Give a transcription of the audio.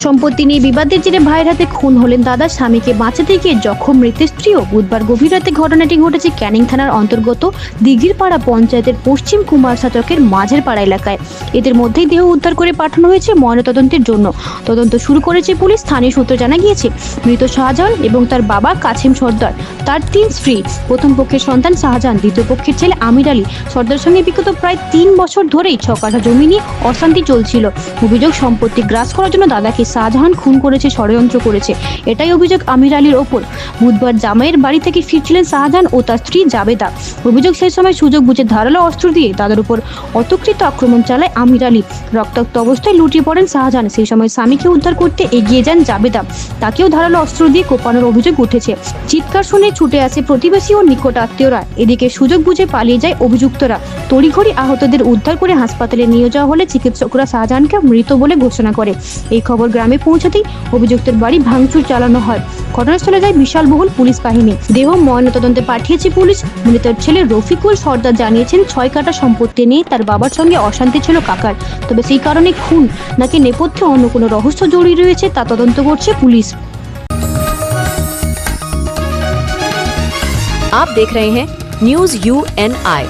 সম্পত্তি নিয়ে বিবাদের জেরে ভাইয়ের হাতে খুন হলেন দাদা, স্বামীকে বাঁচাতে গিয়ে জখম মৃতের স্ত্রীও। বুধবার গভীর রাতে ঘটনাটি ঘটেছে ক্যানিং থানার অন্তর্গত দিঘিরপাড়া পঞ্চায়েতের পশ্চিম কুমারসা চকের মাঝের পাড়া এলাকায়। এদের মধ্যেই দেহ উদ্ধার করে পাঠানো হয়েছে ময়নাতদন্তের জন্য। তদন্ত শুরু করেছে পুলিশ, স্থানীয় সূত্রে জানা গিয়েছে, মৃত শাহজাহান এবং তার বাবা কাছিম সর্দার, তার তিন স্ত্রী। প্রথম পক্ষের সন্তান শাহজাহান, দ্বিতীয় পক্ষের ছেলে আমির আলী। সর্দার সঙ্গে বিগত প্রায় তিন বছর ধরেই ছ কাঠা জমি নিয়ে অশান্তি চলছিল। অভিযোগ সম্পত্তি গ্রাস করার জন্য দাদাকে শাহজাহান খুন করেছে ষড়যন্ত্র করেছে। এটাই অভিযোগ আমির আলীর ওপর। বুধবার জামাইয়ের বাড়ি থেকে ফিরছিলেন শাহজাহান ও তার স্ত্রী জাবেদা। অভিযোগ সেই সময় সুযোগ বুঝে ধারালো অস্ত্র দিয়ে তাদের উপর অতকৃত আক্রমণ চালায় আমির আলী। রক্তাক্ত অবস্থায় লুটিয়ে পড়েন শাহজাহান। সেই সময় স্বামীকে উদ্ধার করতে এগিয়ে যান জাবেদা। তাকেও ধারালো অস্ত্র দিয়ে কোপানোর অভিযোগ উঠেছে। চিৎকার শুনে ছুটে আসে প্রতিবেশী ও নিকট আত্মীয়রা। এদিকে সুযোগ বুঝে পালিয়ে যায় অভিযুক্তরা। তড়িঘড়ি আহতদের উদ্ধার করে হাসপাতালে নিয়ে যাওয়া হলে চিকিৎসকরা শাহজাহানকে মৃত বলে ঘোষণা করে। এই খবর গ্রামে পৌঁছাতেই অভিযুক্তের বাড়ি ভাঙচুর চালানো হয়। ঘটনাস্থলে যায় বিশাল বহুল পুলিশ বাহিনী দেহ ময়নাতদন্তে পাঠিয়েছে পুলিশ মৃতের ছেলে রফিকুল সর্দার জানিয়েছেন ছয় কাটা সম্পত্তি নিয়ে তার বাবার সঙ্গে অশান্তি ছিল কাকার তবে সেই কারণে খুন নাকি নেপথ্যে অন্য কোনো রহস্য জড়িয়ে রয়েছে তা তদন্ত করছে পুলিশ आप देख रहे हैं न्यूज यू एन आई